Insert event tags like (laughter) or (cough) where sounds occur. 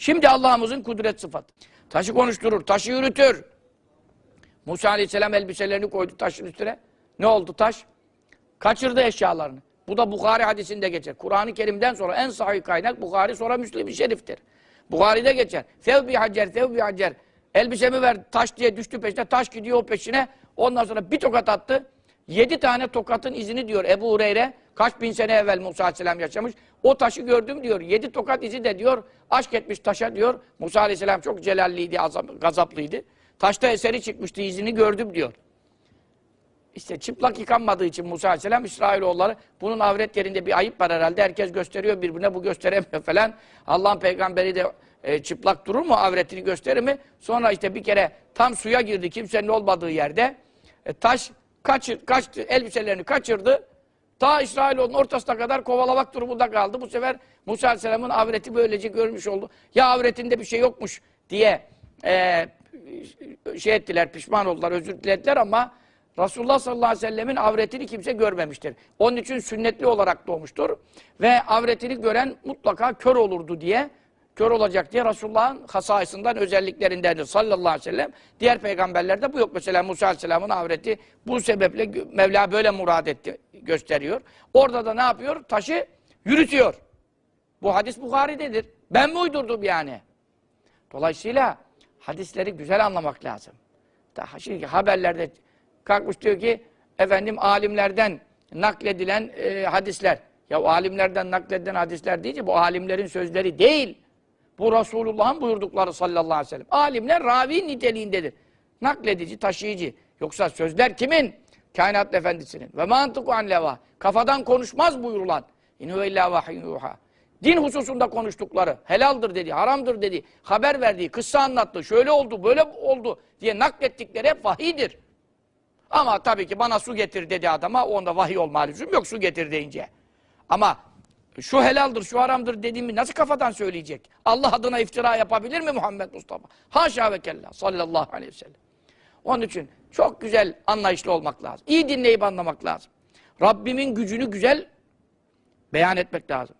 Şimdi Allah'ımızın kudret sıfatı. Taşı konuşturur, taşı yürütür. Musa Aleyhisselam elbiselerini koydu taşın üstüne. Ne oldu taş? Kaçırdı eşyalarını. Bu da Bukhari hadisinde geçer. Kur'an-ı Kerim'den sonra en sahih kaynak Bukhari sonra Müslim-i Şerif'tir. Bukhari'de geçer. Fevbi hacer, fevbi hacer. Elbisemi ver taş diye düştü peşine. Taş gidiyor o peşine. Ondan sonra bir tokat attı. Yedi tane tokatın izini diyor Ebu Hureyre. Kaç bin sene evvel Musa Aleyhisselam yaşamış. O taşı gördüm diyor. Yedi tokat izi de diyor. Aşk etmiş taşa diyor. Musa Aleyhisselam çok celalliydi, azap- gazaplıydı. Taşta eseri çıkmıştı, izini gördüm diyor. İşte çıplak yıkanmadığı için Musa Aleyhisselam İsrailoğulları bunun avret yerinde bir ayıp var herhalde. Herkes gösteriyor birbirine bu gösteremiyor (laughs) falan. Allah'ın peygamberi de e, çıplak durur mu? Avretini gösterir mi? Sonra işte bir kere tam suya girdi kimsenin olmadığı yerde. E, taş kaçır, kaçtı, elbiselerini kaçırdı. Ta İsrailoğlu'nun ortasına kadar kovalamak durumunda kaldı. Bu sefer Musa Aleyhisselam'ın avreti böylece görmüş oldu. Ya avretinde bir şey yokmuş diye e, şey ettiler, pişman oldular, özür dilediler ama Resulullah sallallahu aleyhi ve sellemin avretini kimse görmemiştir. Onun için sünnetli olarak doğmuştur. Ve avretini gören mutlaka kör olurdu diye, kör olacak diye Resulullah'ın hasayısından, özelliklerindendir sallallahu aleyhi ve sellem. Diğer peygamberlerde bu yok. Mesela Musa aleyhisselamın avreti bu sebeple Mevla böyle murad etti, gösteriyor. Orada da ne yapıyor? Taşı yürütüyor. Bu hadis Bukhari'dedir. Ben mi uydurdum yani? Dolayısıyla hadisleri güzel anlamak lazım. Daha şimdi haberlerde kalkmış diyor ki efendim alimlerden nakledilen e, hadisler. Ya alimlerden nakledilen hadisler deyince bu alimlerin sözleri değil. Bu Resulullah'ın buyurdukları sallallahu aleyhi ve sellem. Alimler ravi niteliğindedir. Nakledici, taşıyıcı. Yoksa sözler kimin? Kainat efendisinin. Ve mantıku an leva. Kafadan konuşmaz buyurulan. İnhu illa vahiy yuha. Din hususunda konuştukları, helaldir dedi, haramdır dedi, haber verdiği, kıssa anlattı, şöyle oldu, böyle oldu diye naklettikleri hep vahidir. Ama tabii ki bana su getir dedi adama, onda vahiy olma lüzum yok su getir deyince. Ama şu helaldir, şu haramdır dediğimi nasıl kafadan söyleyecek? Allah adına iftira yapabilir mi Muhammed Mustafa? Haşa ve kella sallallahu aleyhi ve sellem. Onun için çok güzel anlayışlı olmak lazım. İyi dinleyip anlamak lazım. Rabbimin gücünü güzel beyan etmek lazım.